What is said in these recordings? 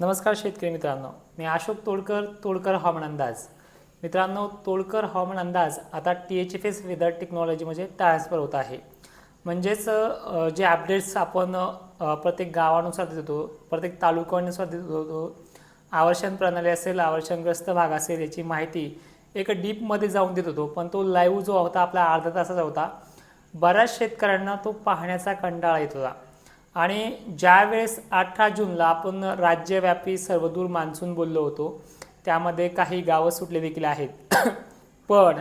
नमस्कार शेतकरी मित्रांनो. मी अशोक तोडकर तोडकर हवामान अंदाज. मित्रांनो तोडकर हवामान अंदाज आता T H F S weather टेक्नॉलॉजीमध्ये ट्रान्सफर होत आहे. म्हणजेच जे अपडेट्स आपण प्रत्येक गावानुसार देतो प्रत्येक तालुक्यानुसार देत होतो आवर्षण प्रणाली असेल आवर्षणग्रस्त भाग असेल याची माहिती एक डीपमध्ये जाऊन देत होतो. पण तो लाईव्ह जो होता आपला अर्धा तासाचा होता बऱ्याच शेतकऱ्यांना तो पाहण्याचा कंटाळा येत होता. आणि ज्या वेळेस अठरा जूनला आपण राज्यव्यापी सर्वदूर मान्सून बोललो होतो त्यामध्ये काही गावं सुटले देखील आहेत. पण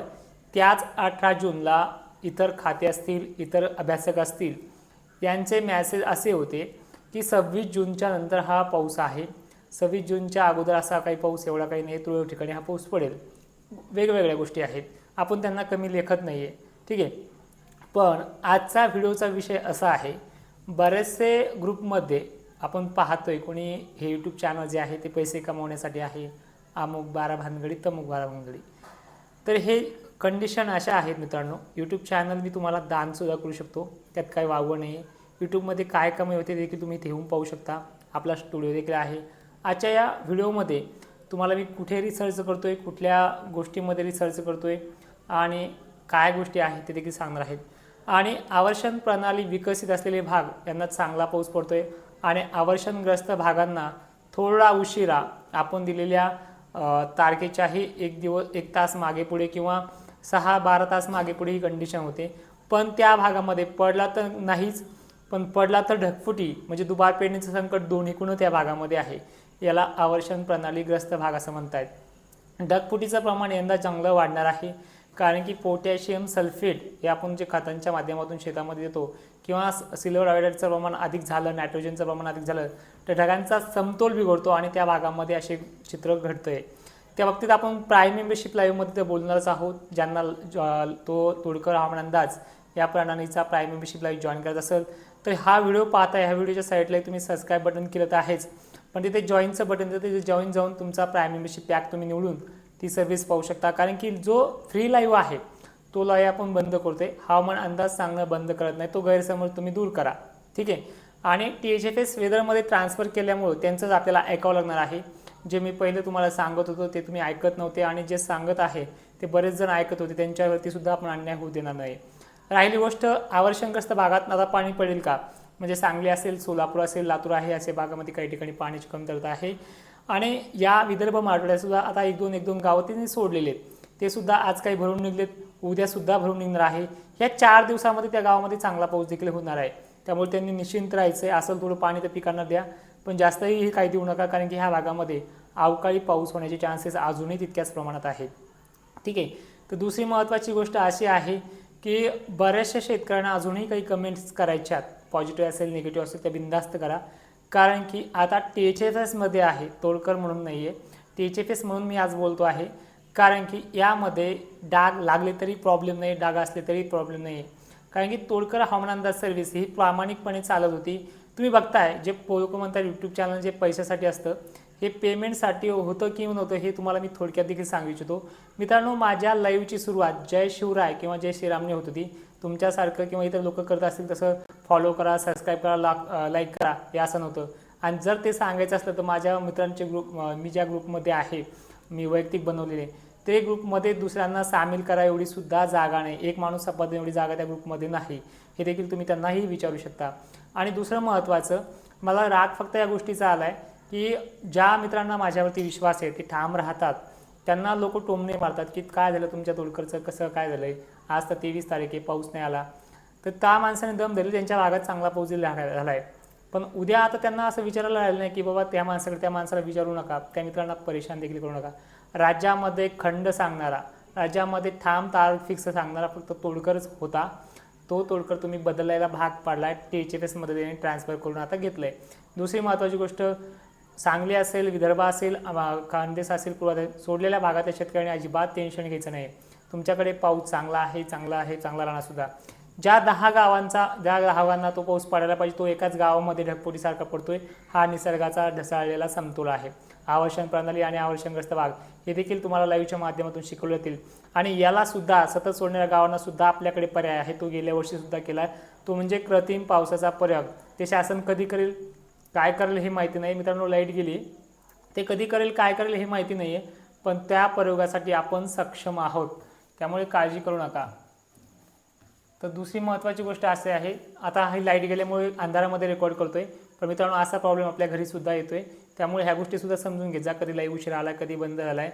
त्याच अठरा जूनला इतर खाते असतील इतर अभ्यासक असतील यांचे मॅसेज असे होते की सव्वीस जूनच्या नंतर हा पाऊस आहे. सव्वीस जूनच्या अगोदर असा काही पाऊस एवढा काही नाही तुरळक ठिकाणी हा पाऊस पडेल. वेगवेगळ्या गोष्टी आहेत. आपण त्यांना कमी लेखत नाही आहे ठीक आहे. पण आजचा व्हिडिओचा विषय असा आहे बरेचसे ग्रुपमध्ये आपण पाहतोय कोणी हे यूट्यूब चॅनल जे आहे ते पैसे कमवण्यासाठी आहे. अमुक बारा भानगडी तमुक बारा भानगडी. तर हे कंडिशन अशा आहेत मित्रांनो. यूट्यूब चॅनल मी तुम्हाला दानसुद्धा करू शकतो. त्यात काही वावं नाही आहे यूट्यूबमध्ये काय कमी होते देखील तुम्ही ठेवून पाहू शकता. आपला स्टुडिओ देखील आहे. आजच्या या व्हिडिओमध्ये तुम्हाला मी कुठे रिसर्च करतो आहे कुठल्या गोष्टीमध्ये रिसर्च करतो आहे आणि काय गोष्टी आहेत ते देखील सांगणार आहेत आणि आवर्षण प्रणाली विकसित असलेले भाग यांना चांगला पाऊस पडतोय. आणि आवर्षणग्रस्त भागांना थोडा उशिरा आपण दिलेल्या तारखेच्याही एक दिवस एक तास मागे पुढे किंवा सहा बारा तास मागे पुढे ही कंडिशन होते. पण त्या भागामध्ये पडला तर नाहीच पण पडला तर ढगफुटी म्हणजे दुबार पेरणीचं संकट दोन्हीकडून त्या भागामध्ये आहे. याला आवर्षण प्रणालीग्रस्त भाग असं म्हणतात ढगफुटीचं प्रमाण यंदा चांगलं वाढणार आहे. कारण की पोटॅशियम सल्फेट हे आपण जे खतांच्या माध्यमातून शेतामध्ये देतो किंवा सिल्वर ऑक्साईडचं प्रमाण अधिक झालं नायट्रोजनचं प्रमाण अधिक झालं तर ढगांचा समतोल बिघडतो आणि त्या भागामध्ये असे चित्र घडतंय. त्या बाबतीत आपण प्राईम मेंबरशिप लाईव्हमध्ये तर बोलणारच आहोत ज्यांना तो तोडकर हवामान अंदाज या प्रणालीचा प्राईम मेंबरशिप लाईव्ह जॉईन करायचा असेल तर हा व्हिडिओ पाहता ह्या व्हिडिओच्या साईडला तुम्ही सबस्क्राईब बटन केलं तर आहेच. पण तिथे जॉईनचं बटन येतं तिथे जॉईन जाऊन तुमचा प्राईम मेंबरशिप पॅक तुम्ही निवडून ती सर्व्हिस पाहू शकता. कारण की जो फ्री लाईव्ह आहे तो लाईव्ह आपण बंद करतोय. हवामान अंदाज सांगणं बंद करत नाही. तो गैरसमज तुम्ही दूर करा. ठीक आहे? आणि टी एच एफ एस वेदरमध्ये ट्रान्सफर केल्यामुळं त्यांचंच आपल्याला ऐकावं लागणार आहे. जे मी पहिले तुम्हाला सांगत होतो ते तुम्ही ऐकत नव्हते. आणि जे सांगत आहे ते बरेच जण ऐकत होते. त्यांच्यावरती सुद्धा आपण अन्याय होऊ देणार नाही. राहिली गोष्ट आवर्षणग्रस्त भागात आता पाणी पडेल का? म्हणजे सांगली असेल सोलापूर असेल लातूर आहे असे भागामध्ये काही ठिकाणी पाण्याची कमतरता आहे. आणि या विदर्भ मराठवाड्यात आता एक दोन एक दोन गावं त्यांनी सोडलेले आहेत. ते सुद्धा आज काही भरून निघलेत. उद्यासुद्धा भरून निघणार आहे. ह्या चार दिवसामध्ये त्या गावामध्ये चांगला पाऊस देखील होणार आहे. त्यामुळे त्यांनी निश्चिंत राहायचं आहे. असं थोडं पाणी तर पिकांना द्या. पण जास्तही हे काही देऊ नका कारण की ह्या भागामध्ये अवकाळी पाऊस होण्याचे चान्सेस अजूनही तितक्याच प्रमाणात आहेत. ठीक आहे. तर दुसरी महत्त्वाची गोष्ट अशी आहे की बऱ्याचशा शेतकऱ्यांना अजूनही काही कमेंट्स करायच्यात पॉझिटिव्ह असेल निगेटिव्ह असेल त्या बिंदास्त करा. कारण की आता टी एच एफ एसमध्ये आहे तोडकर म्हणून नाही आहे टी एच एफ एस म्हणून मी आज बोलतो आहे कारण की यामध्ये डाग लागले तरी प्रॉब्लेम नाही डाग असले तरी प्रॉब्लेम नाही आहे कारण की तोडकर हवामान अंदाज सर्व्हिस ही प्रामाणिकपणे चालत होती. तुम्ही बघताय जे पोलको म्हणतात यूट्यूब चॅनल जे पैशासाठी असतं हे पेमेंटसाठी होतं की नव्हतं हे तुम्हाला मी थोडक्यात देखील सांगू इच्छितो. मित्रांनो माझ्या लाईव्हची सुरुवात जय शिवराय किंवा जय श्रीरामने होत होती. तुमच्यासारखं किंवा इतर लोक करत असतील तसं फॉलो करा सबस्क्राईब करा ला लाईक करा हे असं नव्हतं. आणि जर ते सांगायचं असलं तर माझ्या मित्रांचे ग्रुप मी ज्या ग्रुपमध्ये आहे मी वैयक्तिक बनवलेले ते ग्रुपमध्ये दुसऱ्यांना सामील करा एवढी सुद्धा जागा नाही. एक माणूस संपादन एवढी जागा त्या ग्रुपमध्ये नाही. हे देखील तुम्ही त्यांनाही विचारू शकता. आणि दुसरं महत्त्वाचं मला राग फक्त या गोष्टीचा आला आहे की ज्या मित्रांना माझ्यावरती विश्वास आहे ते ठाम राहतात. त्यांना लोक टोमणे मारतात की काय झालं तुमच्या तोडकरचं कसं काय झालं आहे आज तर तेवीस तारीख आहे पाऊस नाही आला. तर त्या माणसाने दम धरले त्यांच्या भागात चांगला पाऊस झाला झाला आहे पण उद्या आता त्यांना असं विचारायला राहिलं नाही की बाबा त्या माणसाकडे त्या माणसाला विचारू नका त्या मित्रांना परेशान देखील करू नका. राज्यामध्ये खंड सांगणारा राज्यामध्ये ठाम तार फिक्स सांगणारा फक्त तोडकरच होता. तो तोडकर तुम्ही बदलायला भाग पाडला आहे टी एच एफ एसमध्ये त्यांनी ट्रान्सफर करून आता घेतलं आहे दुसरी महत्त्वाची गोष्ट सांगली असेल विदर्भ असेल खानदेश असेल पूर्व सोडलेल्या भागातल्या शेतकऱ्यांनी अजिबात टेन्शन घ्यायचं नाही. तुमच्याकडे पाऊस चांगला आहे चांगला आहे चांगला राहणारसुद्धा ज्या दहा गावांचा ज्या गावांना तो पाऊस पडायला पाहिजे तो एकाच गावामध्ये ढगपोटीसारखा पडतोय. हा निसर्गाचा ढसाळलेला समतोल आहे. आवर्षण प्रणाली आणि आवर्षणग्रस्त भाग हे देखील तुम्हाला लाईव्हच्या माध्यमातून शिकवले जातील. आणि याला सुद्धा सतत सोडणाऱ्या गावांना सुद्धा आपल्याकडे पर्याय आहे. तो गेल्या वर्षी सुद्धा केला तो म्हणजे कृत्रिम पावसाचा प्रयोग. ते शासन कधी करेल? काय करेल हे माहिती नाही मित्रांनो लाइट गेली. ते कधी करेल काय करेल हे माहिती नाही आहे पण त्या प्रयोगासाठी आपण सक्षम आहोत. त्यामुळे काळजी करू नका. तर दुसरी महत्त्वाची गोष्ट असे आहे आता ही लाइट गेल्यामुळे अंधारामध्ये रेकॉर्ड करतो आहे पण मित्रांनो असा प्रॉब्लेम आपल्या घरीसुद्धा येतो आहे त्यामुळे ह्या गोष्टीसुद्धा समजून घेत जा कधी लाईव्ह उशीर आला कधी बंद झाला आहे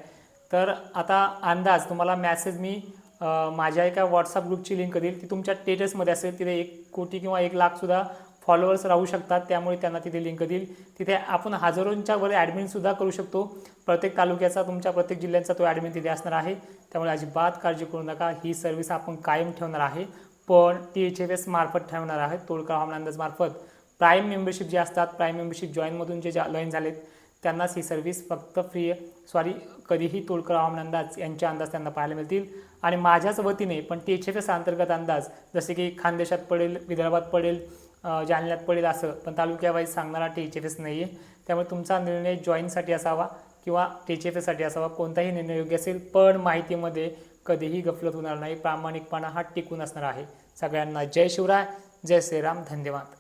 तर आता अंदाज तुम्हाला मॅसेज मी माझ्या एका व्हॉट्सअप ग्रुपची लिंक देईल. ती तुमच्या स्टेटसमध्ये असेल. तिथे एक कोटी किंवा एक लाखसुद्धा फॉलोअर्स राहू शकतात त्यामुळे त्यांना तिथे लिंक देईल. तिथे आपण हजारोंच्या वर ॲडमिनसुद्धा करू शकतो. प्रत्येक तालुक्याचा तुमच्या प्रत्येक जिल्ह्याचा तो ॲडमिन तिथे असणार आहे. त्यामुळे अजिबात काळजी करू नका. ही सर्व्हिस आपण कायम ठेवणार आहे. पण टी एच एफ एस मार्फत ठेवणार आहे. तोडका हवामान अंदाजमार्फत प्राईम मेंबरशिप जे असतात प्राईम मेंबरशिप जॉईनमधून जे जॉईन झालेत त्यांनाच ही सर्व्हिस फक्त फ्री सॉरी कधीही तोडकर हवामान अंदाज यांचे अंदाज त्यांना पाहायला मिळतील. आणि माझ्याच वतीने पण टी एच एफ एस अंतर्गत अंदाज जसे की खानदेशात पडेल विदर्भात पडेल जालन्यात पडेल असं पण तालुक्यावाईज सांगणारा टी एच एफ एस नाही आहे त्यामुळे तुमचा निर्णय जॉईनसाठी असावा किंवा टी एच एफ एससाठी असावा कोणताही निर्णय योग्य असेल पण माहितीमध्ये कधीही गफलत होणार नाही. प्रामाणिकपणा हा टिकून असणार आहे. सगळ्यांना जय शिवराय जय श्रीराम धन्यवाद.